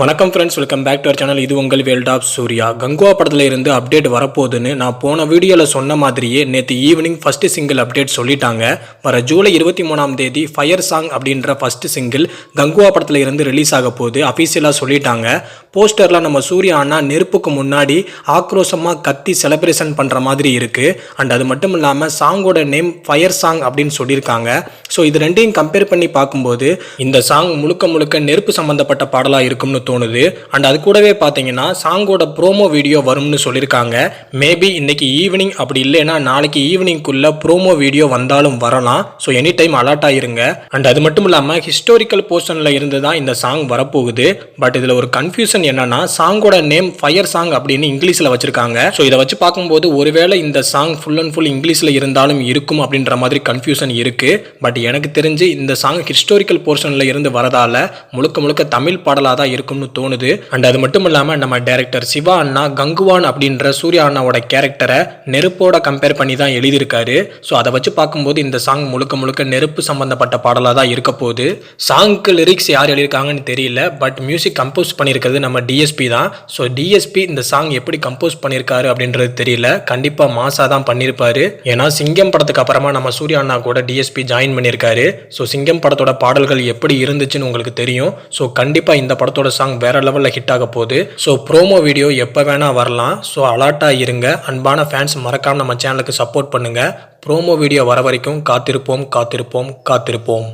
வணக்கம் friends welcome back to our channel இது உங்கள் வேல்டாப் ஆஃப் சூர்யா. கங்குவா படத்தில் இருந்து அப்டேட் வரப்போகுதுன்னு நான் போன வீடியோவில் சொன்ன மாதிரியே நேற்று ஈவினிங் ஃபஸ்ட்டு சிங்கிள் அப்டேட் சொல்லிட்டாங்க. வர ஜூலை இருபத்தி மூணாம் தேதி ஃபயர் சாங் அப்படின்ற ஃபஸ்ட்டு சிங்கிள் கங்குவா படத்தில் இருந்து ரிலீஸ் ஆக போகுது அஃபீஷியலாக சொல்லிட்டாங்க. போஸ்டரில் நம்ம சூர்யா அண்ணா நெருப்புக்கு முன்னாடி ஆக்ரோஷமாக கத்தி செலிப்ரேஷன் பண்ணுற மாதிரி இருக்குது அண்ட் அது மட்டும் இல்லாமல் சாங்கோட நேம் ஃபயர் சாங் அப்படின்னு சொல்லியிருக்காங்க. ஸோ இது ரெண்டையும் கம்பேர் பண்ணி பார்க்கும்போது இந்த சாங் முழுக்க முழுக்க நெருப்பு சம்மந்தப்பட்ட பாடலாக இருக்கும்னு தோணுது. அண்ட் அது கூடவே பார்த்தீங்கன்னா சாங்கோட ப்ரோமோ வீடியோ வரும்னு சொல்லியிருக்காங்க. மேபி இன்னைக்கு ஈவினிங் அப்படி இல்லைன்னா நாளைக்கு ஈவினிங்குள்ள ப்ரோமோ வீடியோ வந்தாலும் வரலாம். ஸோ எனி டைம் அலர்ட் ஆயிருங்க. அண்ட் அது மட்டும் இல்லாமல் ஹிஸ்டோரிக்கல் போர்ஷனில் இருந்து தான் இந்த சாங் வரப்போகுது. பட் இதில் ஒரு கன்ஃபியூஷன் என்னன்னா சாங்கோட நேம் ஃபயர் சாங் அப்படின்னு இங்கிலீஷில் வச்சிருக்காங்க. ஸோ இதை வச்சு பார்க்கும்போது ஒருவேளை இந்த சாங் ஃபுல் அண்ட் ஃபுல் இங்கிலீஷில் இருந்தாலும் இருக்கும் அப்படின்ற மாதிரி கன்ஃபியூஷன் இருக்கு. பட் எனக்கு தெரிஞ்சு இந்த சாங் ஹிஸ்டோரிக்கல் போர்ஷனில் இருந்து வரதால முழுக்க முழுக்க தமிழ் பாடலாக தான் இருக்கும்னு தோணுது. அண்ட் அது மட்டும் இல்லாமல் நம்ம டேரக்டர் சிவா அண்ணா கங்குவான் அப்படின்ற சூர்யா அண்ணாவோட கேரக்டரை நெருப்போட கம்பேர் பண்ணி தான் எழுதியிருக்காரு. ஸோ அதை வச்சு பார்க்கும்போது இந்த சாங் முழுக்க முழுக்க நெருப்பு சம்பந்தப்பட்ட பாடலாக தான் இருக்க போகுது. சாங்க்கு லிரிக்ஸ் யார் எழுதியிருக்காங்கன்னு தெரியல பட் மியூசிக் கம்போஸ் பண்ணியிருக்கிறது நம்ம டிஎஸ்பி தான். ஸோ டிஎஸ்பி இந்த சாங் எப்படி கம்போஸ் பண்ணியிருக்காரு அப்படின்றது தெரியல. கண்டிப்பாக மாசாக தான் பண்ணியிருப்பாரு ஏன்னா சிங்கம் படத்துக்கு அப்புறமா நம்ம சூர்யா அண்ணா கூட டிஎஸ்பி ஜாயின் பண்ணியிருக்காரு ஸோ சிங்கம் படத்தோட பாடல்கள் எப்படி இருந்துச்சுன்னு உங்களுக்கு தெரியும். ஸோ கண்டிப்பாக இந்த படத்தோட சாங் வேற லெவலில் ஹிட் ஆக போகுது. ஸோ ப்ரோமோ வீடியோ எப்போ வேணால் வரலாம். ஸோ அலர்ட்டாக இருங்க. அன்பான ஃபேன்ஸ் மறக்காமல் நம்ம சேனலுக்கு சப்போர்ட் பண்ணுங்கள் ப்ரோமோ வீடியோ வர வரைக்கும் காத்திருப்போம் காத்திருப்போம் காத்திருப்போம்.